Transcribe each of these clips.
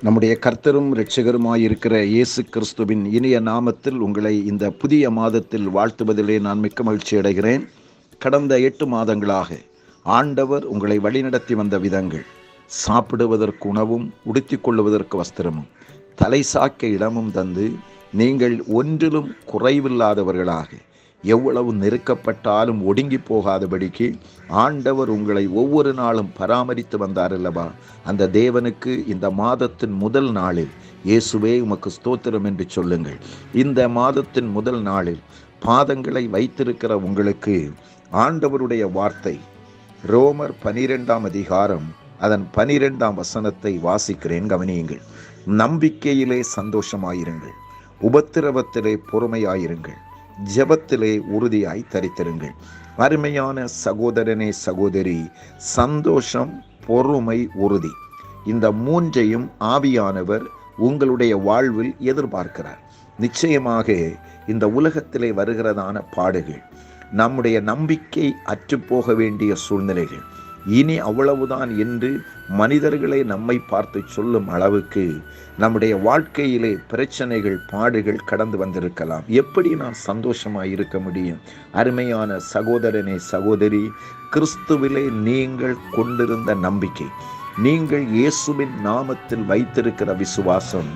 நம்முடைய கர்த்தரும் இரட்சகருமாயிருக்கிற இயேசு கிறிஸ்துவின் இனிய நாமத்தில் உங்களை இந்த புதிய மாதத்தில் வாழ்த்துவதிலே நான் மிக்க மகிழ்ச்சி அடைகிறேன். கடந்த எட்டு மாதங்களாக ஆண்டவர் உங்களை வழிநடத்தி வந்த விதங்கள் சாப்பிடுவதற்கு உணவும் உடுத்திக் கொள்ளுவதற்கு வஸ்திரமும் தலை சாக்க இடமும் தந்து நீங்கள் ஒன்றிலும் குறைவில்லாதவர்களாக எவ்வளவு நெருக்கப்பட்டாலும் ஒடுங்கி போகாதபடிக்கு ஆண்டவர் உங்களை ஒவ்வொரு நாளும் பராமரித்து வந்தார் அல்லவா? அந்த தேவனுக்கு இந்த மாதத்தின் முதல் நாளில் இயேசுவே உமக்கு ஸ்தோத்திரம் என்று சொல்லுங்கள். இந்த மாதத்தின் முதல் நாளில் பாதங்களை வைத்திருக்கிற உங்களுக்கு ஆண்டவருடைய வார்த்தை ரோமர் பனிரெண்டாம் அதிகாரம் அதன் பனிரெண்டாம் வசனத்தை வாசிக்கிறேன் கவனியுங்கள். நம்பிக்கையிலே சந்தோஷமாயிருங்கள். உபத்திரவத்திலே பொறுமையாயிருங்கள். ஜெபத்திலே உறுதியாய் தரித்திருங்கள். அருமையான சகோதரனே சகோதரி சந்தோஷம் பொறுமை உறுதி. இந்த மூன்றையும் ஆவியானவர் உங்களுடைய வாழ்வில் எதிர்பார்க்கிறார். நிச்சயமாக இந்த உலகத்திலே வருகிறதான பாடுகள் நம்முடைய நம்பிக்கை அற்றுப்போக வேண்டிய சூழ்நிலைகள் இனி அவ்வளவுதான் என்று மனிதர்களை நம்மை பார்த்து சொல்லும் அளவுக்கு நம்முடைய வாழ்க்கையிலே பிரச்சனைகள் பாடுகள் கடந்து வந்திருக்கலாம். எப்படி நான் சந்தோஷமாக இருக்க முடியும்? அருமையான சகோதரனே சகோதரி கிறிஸ்துவிலே நீங்கள் கொண்டிருந்த நம்பிக்கை நீங்கள் இயேசுவின் நாமத்தில் வைத்திருக்கிற விசுவாசம்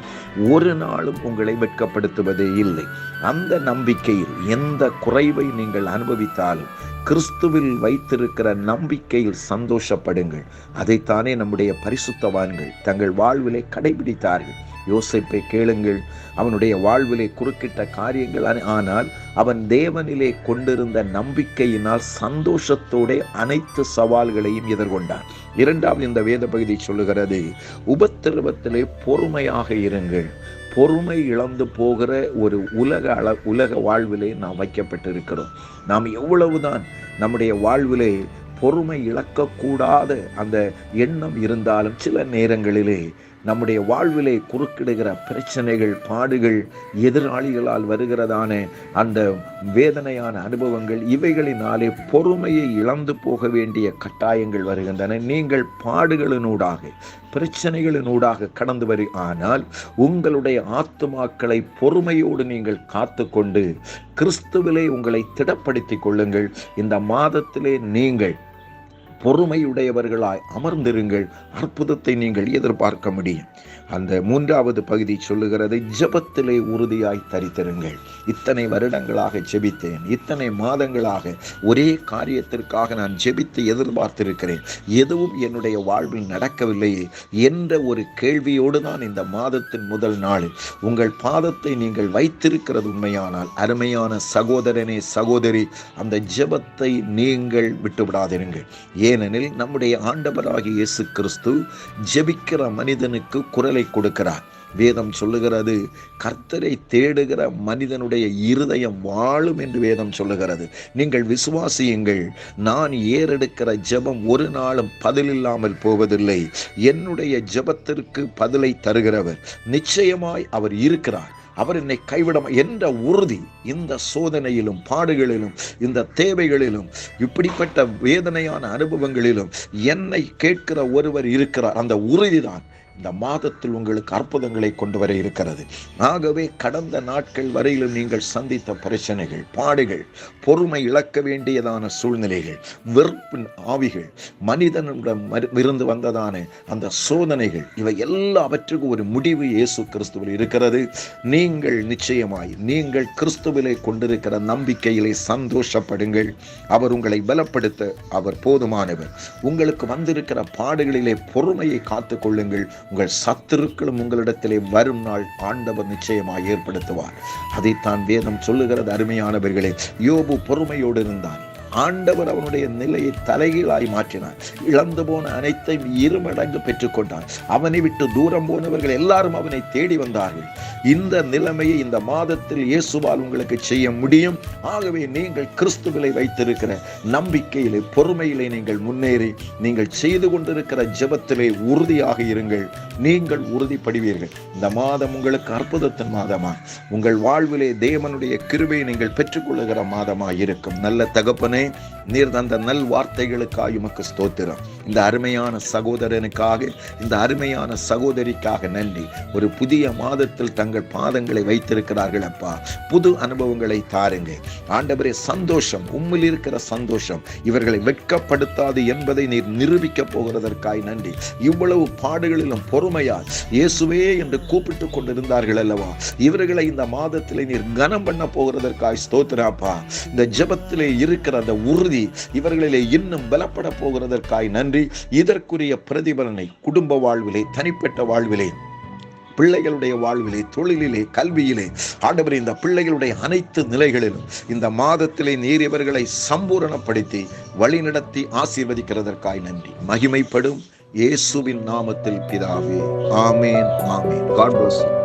ஒரு நாளும் உங்களை வெட்கப்படுத்துவதே இல்லை. அந்த நம்பிக்கையில் எந்த குறைவை நீங்கள் அனுபவித்தாலும் கிறிஸ்துவில் வைத்திருக்கிற நம்பிக்கையில் சந்தோஷப்படுங்கள். அதைத்தானே நம்முடைய பரிசுத்தவான்கள் தங்கள் வாழ்விலே கடைபிடித்தார்கள். யோசிப்பை கேளுங்கள். அவனுடைய வாழ்விலே குறுக்கிட்ட காரியங்கள் ஆனால் அவன் தேவனிலே கொண்டிருந்த நம்பிக்கையினால் சந்தோஷத்தோட அனைத்து சவால்களையும் எதிர்கொண்டான். இரண்டாவது இந்த வேத பகுதி சொல்லுகிறது உபத்திரவத்திலே பொறுமையாக இருங்கள். பொறுமை இழந்து போகிற ஒரு உலக அள உலக வாழ்விலே நாம் வைக்கப்பட்டிருக்கிறோம். நாம் எவ்வளவுதான் நம்முடைய வாழ்விலே பொறுமை இழக்கக்கூடாத அந்த எண்ணம் இருந்தாலும் சில நேரங்களிலே நம்முடைய வாழ்விலே குறுக்கிடுகிற பிரச்சனைகள் பாடுகள் எதிராளிகளால் வருகிறதான அந்த வேதனையான அனுபவங்கள் இவைகளினாலே பொறுமையை இழந்து போக வேண்டிய கட்டாயங்கள் வருகின்றன. நீங்கள் பாடுகளினூடாக பிரச்சனைகளினூடாக கடந்து வரு ஆனால் உங்களுடைய ஆத்துமாக்களை பொறுமையோடு நீங்கள் காத்து கொண்டு கிறிஸ்துவிலே உங்களை திடப்படுத்திக் கொள்ளுங்கள். இந்த மாதத்திலே நீங்கள் பொறுமையுடையவர்களாய் அமர்ந்திருங்கள். அற்புதத்தை நீங்கள் எதிர்பார்க்க முடியும். அந்த மூன்றாவது பகுதி சொல்லுகிறது ஜபத்திலே உறுதியாய் தரித்திருங்கள். இத்தனை வருடங்களாக ஜெபித்தேன். இத்தனை மாதங்களாக ஒரே காரியத்திற்காக நான் ஜெபித்து எதிர்பார்த்திருக்கிறேன். எதுவும் என்னுடைய வாழ்வில் நடக்கவில்லையே என்ற ஒரு கேள்வியோடு தான் இந்த மாதத்தின் முதல் நாளில் உங்கள் பாதத்தை நீங்கள் வைத்திருக்கிறது உண்மையானால் அருமையான சகோதரனே சகோதரி அந்த ஜெபத்தை நீங்கள் விட்டுவிடாதிருங்கள். ஏனெனில் நம்முடைய ஆண்டவராகிய இயேசு கிறிஸ்து ஜெபிக்கிற மனிதனுக்கு குரலை கொடுக்கிறார். வேதம் சொல்லுகிறது கர்த்தரை தேடுகிற மனிதனுடைய இருதயம் வாழும் என்று வேதம் சொல்லுகிறது. நீங்கள் விசுவாசியுங்கள் நான் ஏறெடுக்கிற ஜெபம் ஒரு நாளும் பதிலில்லாமல் போவதில்லை. என்னுடைய ஜெபத்திற்கு பதிலை தருகிறவர். நிச்சயமாய் அவர் இருக்கிறார். அவர் என்னை கைவிட என்ற உறுதி இந்த சோதனையிலும் பாடுகளிலும் இந்த தேவைகளிலும் இப்படிப்பட்ட வேதனையான அனுபவங்களிலும் என்னை கேட்கிற ஒருவர் இருக்கிறார். அந்த உறுதிதான் இந்த மாதத்தில் உங்களுக்கு அற்புதங்களை கொண்டு வர இருக்கிறது. ஆகவே கடந்த நாட்கள் வரையிலும் நீங்கள் சந்தித்த பிரச்சனைகள் பாடுகள் பொறுமை இழக்க வேண்டியதான சூழ்நிலைகள் வெறுப்பின் ஆவிகள் மனிதனிடம் இருந்து வந்ததான அந்த சோதனைகள் இவை எல்லாவற்றுக்கும் ஒரு முடிவு இயேசு கிறிஸ்துவில் இருக்கிறது. நீங்கள் நிச்சயமாய் நீங்கள் கிறிஸ்துவிலே கொண்டிருக்கிற நம்பிக்கையிலே சந்தோஷப்படுங்கள். அவர் உங்களை பலப்படுத்த அவர் போதுமானவர். உங்களுக்கு வந்திருக்கிற பாடுகளிலே பொறுமையை காத்துக் கொள்ளுங்கள். உங்கள் சத்துருக்களும் உங்களிடத்திலே வரும் நாள் ஆண்டவர் நிச்சயமாக ஏற்படுத்துவார். அதைத்தான் வேதம் சொல்லுகிறது அருமையானவர்களே. யோபு பொறுமையோடு இருந்தான். ஆண்டவர் அவனுடைய நிலையை தலைகீழாய் மாற்றினார். இழந்து போன அனைத்தையும் இருமடங்கு பெற்றுக்கொண்டான். அவனை விட்டு தூரம் போனவர்கள் எல்லாரும் அவனை தேடி வந்தார்கள். இந்த நிலைமையை இந்த மாதத்தில் இயேசுவால் உங்களுக்கு செய்ய முடியும். ஆகவே நீங்கள் கிறிஸ்துவிலை வைத்திருக்கிற நம்பிக்கையிலே பொறுமையிலே நீங்கள் முன்னேறி நீங்கள் செய்து கொண்டிருக்கிற ஜெபத்திலே உறுதியாக இருங்கள். நீங்கள் உறுதிப்படுவீர்கள். இந்த மாதம் உங்களுக்கு அற்புதத்தின் மாதமா? உங்கள் வாழ்விலே தேவனுடைய கிருபையை நீங்கள் பெற்றுக்கொள்ளுகிற மாதமா இருக்கும். நல்ல தகப்பனே நீர் தந்த நல் வார்த்தைகளுக்காக உமக்கு ஸ்தோத்திரம். இந்த அருமையான சகோதரனுக்காக இந்த அருமையான சகோதரிக்காக நன்றி. ஒரு புதிய மாதத்தில் தங்கள் பாதங்களை வைத்திருக்கிறார்கள் அப்பா. புது அனுபவங்களை தாருங்க. ஆண்டவரே சந்தோஷம் உம்மில் இருக்கிற சந்தோஷம். இவர்களை வெட்கப்படுத்தாது என்பதை நீர் நிரூபிக்க போகிறதற்காய் நன்றி. இவ்வளவு பாடுகளிலும் பொறுமையால் இயேசுவே என்று கூப்பிட்டு கொண்டிருந்தார்கள் அல்லவா? இவர்களை இந்த மாதத்திலே நீர் கனம் பண்ண போகிறதற்காய் ஸ்தோத்திராப்பா இந்த ஜபத்திலே இருக்கிற அந்த உறுதி இவர்களிலே இன்னும் பலப்பட போகிறதற்காய் நன்றி. என்று இதற்குரிய பிரதிபலனை குடும்ப வாழ்விலே தனிப்பட்ட வாழ்விலே பிள்ளைகளுடைய வாழ்விலே தொழிலிலே கல்வியிலே ஆண்டவர் இந்த பிள்ளைகளுடைய அனைத்து நிலைகளிலும் இந்த மாதத்திலே நீர் இவர்களை சம்பூரணப்படுத்தி வழிநடத்தி ஆசீர்வதிக்கிறதற்காய் நன்றி. மகிமைப்படும் இயேசுவின் நாமத்தில் பிதாவே. Amen amen. God plus